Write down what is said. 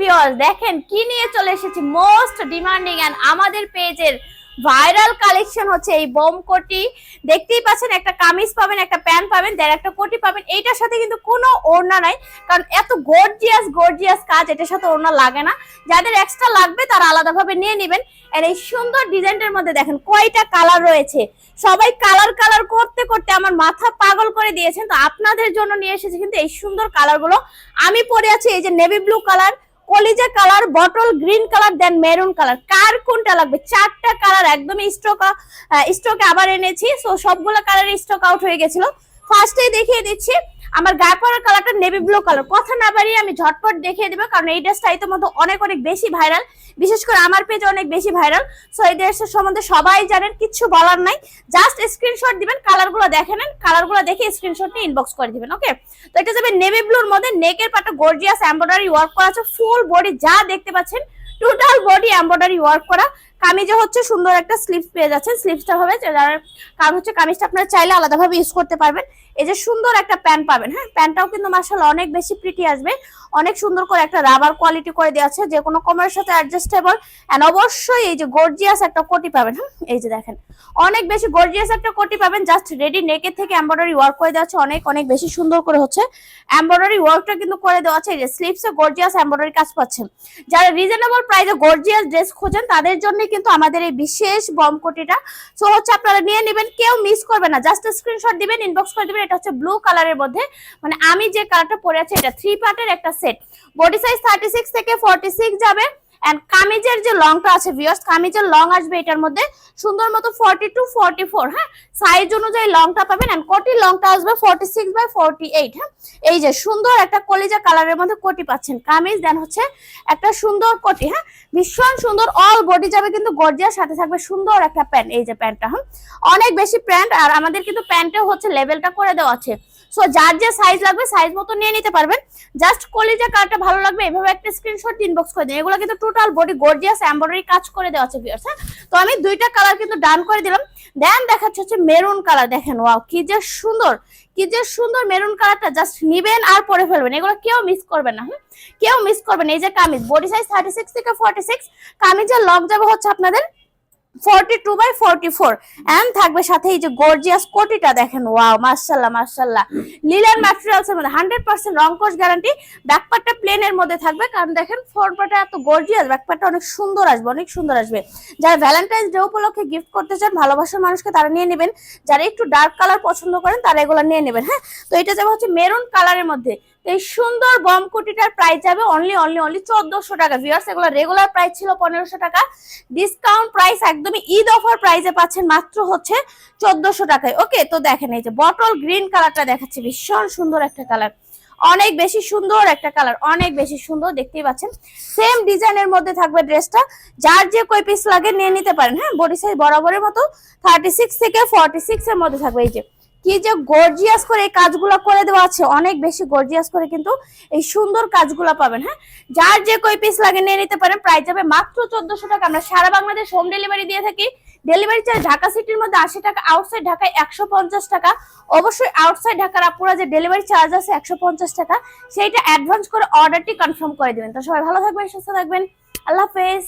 Viewers দেখেন কি নিয়ে চলে এসেছি। মোস্ট ডিমান্ডিং এন্ড আমাদের পেজের ভাইরাল কালেকশন হচ্ছে এই বোম কোটি। দেখতেই পাচ্ছেন, একটা কামিজ পাবেন, একটা প্যান্ট পাবেন, দেড় একটা কোটি পাবেন। এইটার সাথে কিন্তু কোনো ওড়না নাই, কারণ এত গর্জিয়াস গর্জিয়াস কাজ, এটার সাথে ওড়না লাগে না। যাদের এক্সট্রা লাগবে, তারা আলাদাভাবে নিয়ে নেবেন। আর এই সুন্দর ডিজাইনটার মধ্যে দেখেন, কয়টা কালার রয়েছে। সবাই কালার কালার করতে করতে আমার মাথা পাগল করে দিয়েছেন। তো আপনাদের জন্য নিয়ে এসেছি কিন্তু এই সুন্দর কালারগুলো আমি পরে আছি, এই যে নেভি ব্লু কালার কলিজা colour, bottle green colour then maroon colour. কার কোনটা লাগবে? চারটা কালার, একদমই স্টক স্টকে আবার এনেছি। সো সবগুলো কালার স্টক আউট হয়ে গেছিল। ফার্স্টেই দেখিয়ে দিচ্ছি, আমার গায়ে পরার কালারটা নেভি ব্লু কালার কথা না বাড়িয়ে আমি ঝটপট দেখিয়ে দেবো, কারণ এই ড্রেসটা ইতিমধ্যে অনেক অনেক বেশি ভাইরাল বিশেষ করে আমার পেজে অনেক বেশি ভাইরাল সো এই ড্রেসের সম্বন্ধে সবাই জানেন, কিচ্ছু বলার নাই। জাস্ট স্ক্রিনশট দিবেন কালারগুলো দেখে নেন কালারগুলো দেখে স্ক্রিনশট নিয়ে ইনবক্স করে দিবেন ওকে তো এটা যাবে নেভি ব্লুর মধ্যে নেকের পাটা গর্জিয়াস এমব্রয়ডারি ওয়ার্ক করা আছে ফুল বডি যা দেখতে পাচ্ছেন টোটাল বডি এমব্রয়ডারি ওয়ার্ক করা। কামিজে হচ্ছে সুন্দর একটা স্লিপস পেয়ে যাচ্ছেন। স্লিপসটা হবে যার- কারণ হচ্ছে, কামিজটা আপনারা চাইলে আলাদাভাবে ইউজ করতে পারবেন। এই যে সুন্দর একটা প্যান্ট পাবেন হ্যাঁ? প্যান্টটাও কিন্তু মার্শাল অনেক বেশি প্রিটি আসবে। অনেক সুন্দর করে একটা রাবার কোয়ালিটি করে দেওয়া আছে, যে কোনো কমারের সাথে অ্যাডজাস্টেবল এন্ড অবশ্যই এই যে গর্জিয়াস একটা কোটি পাবেন হ্যাঁ? এই যে দেখেন, অনেক বেশি গর্জিয়াস একটা কোটি পাবেন জাস্ট রেডি নেকের থেকে এমব্রয়ডারি ওয়ার্ক করে দেওয়া আছে, অনেক অনেক বেশি সুন্দর করে হচ্ছে। এমব্রয়ডারি ওয়ার্কটা কিন্তু করে দেওয়া আছে, এই যে স্লিপসে গর্জিয়াস এমব্রয়ডারি কাজ পাচ্ছেন। যারা রিজনেবল প্রাইসে গর্জিয়াস ড্রেস খোঁজেন, তাদের জন্য কিন্তু আমাদের এই বিশেষ বম কোটিটা। সো হচ্ছে আপনারা নিয়ে নেবেন, কেউ মিস করবে না জাস্ট স্ক্রিনশট দিবেন ইনবক্স করে দিবেন এটা হচ্ছে ব্লু কালারের মধ্যে। মানে আমি যে কালারটা পরে আছে, এটা থ্রি পার্টের একটা set body size thirty six থেকে ফর্টি সিক্স যাবে। এন্ড কামিজের যে লংটা আছে ভিউয়ার্স কামিজের লং আসবে এটার মধ্যে সুন্দর মতো ফর্টি টু ফর্টি ফোর হ্যাঁ? সাইজ অনুযায়ী লংটা পাবেন এন্ড কোটি লংটা আসবে forty six by forty eight হ্যাঁ? এই যে সুন্দর একটা কলিজা কালারের মধ্যে কোটি পাচ্ছেন। কামিজ দেন হচ্ছে একটা সুন্দর কোটি হ্যাঁ? ভীষণ সুন্দর অল বডি যাবে কিন্তু গর্জিয়ার সাথে থাকবে সুন্দর একটা প্যান্ট এই যে প্যান্টটা হ্যাঁ? অনেক বেশি প্যান্ট, আর আমাদের কিন্তু প্যান্টেও হচ্ছে লেভেলটা করে দেওয়া আছে। সো যার যে সাইজ লাগবে সাইজ মতো নিয়ে নিতে পারবেন। জাস্ট কলিজা কালারটা ভালো লাগবে, এভাবে একটা স্ক্রিনশট ইনবক্স করে দিন। এগুলো কিন্তু টোটাল বডি গর্জিয়াস এমব্রয়ডারি কাজ করে দেওয়া আছে ভিউয়ার্স হ্যাঁ? তো আমি দুইটা কালার কিন্তু ডান করে দিলাম। দেন দেখাচ্ছে হচ্ছে মেরুন কালার দেখেন ওয়াও কি যে সুন্দর, কি যে সুন্দর মেরুন কালারটা জাস্ট নিবেন আর পরে ফেলবেন। এগুলো কেউ মিস করবেন না? কেউ মিস করবেন এই যে kameez body size thirty six থেকে ফর্টি সিক্স কামিজের লক যাবে হচ্ছে আপনাদের forty two by forty four and থাকবে সাথে এই যে গর্জিয়াস কোটিটা দেখেন। ওয়াও মার্শাল্লাহ মার্শাল্লাহ লিলেন ম্যাটেরিয়ালস এর মধ্যে হান্ড্রেড পার্সেন্ট রংকশ গ্যারান্টি ব্যাকপার্টটা প্লেনের মধ্যে থাকবে। কারণ দেখেন ফ্রন্টপার্টটা এত গর্জিয়াস ব্যাকপার্টটা অনেক সুন্দর আসবে, অনেক সুন্দর আসবে। যারা ভ্যালেন্টাইন্স ডে উপলক্ষে গিফট করতে চান, ভালোবাসার মানুষকে তারা নিয়ে নেবেন। যারা একটু ডার্ক কালার পছন্দ করেন, তারা এগুলো নিয়ে নেবেন হ্যাঁ? তো এটা যাবে হচ্ছে মেরুন কালারের মধ্যে। এই সুন্দর বম কুটিটার প্রাইস যাবে অনলি অনলি অনলি চোদ্দশো টাকা। ভিউয়ার্স এগুলো রেগুলার প্রাইস ছিল পনেরোশো টাকা। ডিসকাউন্ট প্রাইস একদমই ঈদ অফার প্রাইসে পাচ্ছেন মাত্র হচ্ছে চোদ্দশো টাকায়। ওকে তো দেখেন, এই যে বটল গ্রিন কালারটা দেখাচ্ছে। ভীষণ সুন্দর একটা কালার অনেক বেশি সুন্দর একটা কালার, অনেক বেশি সুন্দর, দেখতেই পাচ্ছেন। সেম ডিজাইনের মধ্যে থাকবে ড্রেসটা। যার যে কই পিস লাগে নিয়ে নিতে পারেন হ্যাঁ? বডি সাইজ বরাবরের মতো থার্টি সিক্স থেকে ফর্টি সিক্স এর মধ্যে থাকবে। এই যে, কি যে গর্জিয়াস করে এই কাজগুলো করে দেওয়া আছে, অনেক বেশি গর্জিয়াস করে কিন্তু এই সুন্দর কাজগুলো পাবেন হ্যাঁ? যার যে কই পিস লাগে নিয়ে নিতে পারেন প্রাইস যাবে মাত্র চোদ্দশো টাকা। আমরা সারা বাংলাদেশ হোম ডেলিভারি দিয়ে থাকি। ডেলিভারি চার্জ ঢাকা সিটির মধ্যে আশি টাকা আউটসাইড ঢাকায় একশো পঞ্চাশ টাকা। অবশ্যই আউটসাইড ঢাকার আপুরা যে ডেলিভারি চার্জ আছে একশো পঞ্চাশ টাকা, সেইটা অ্যাডভান্স করে অর্ডারটি কনফার্ম করে দেবেন। তো সবাই ভালো থাকবেন, সুস্থ থাকবেন। আল্লাহ হাফেজ।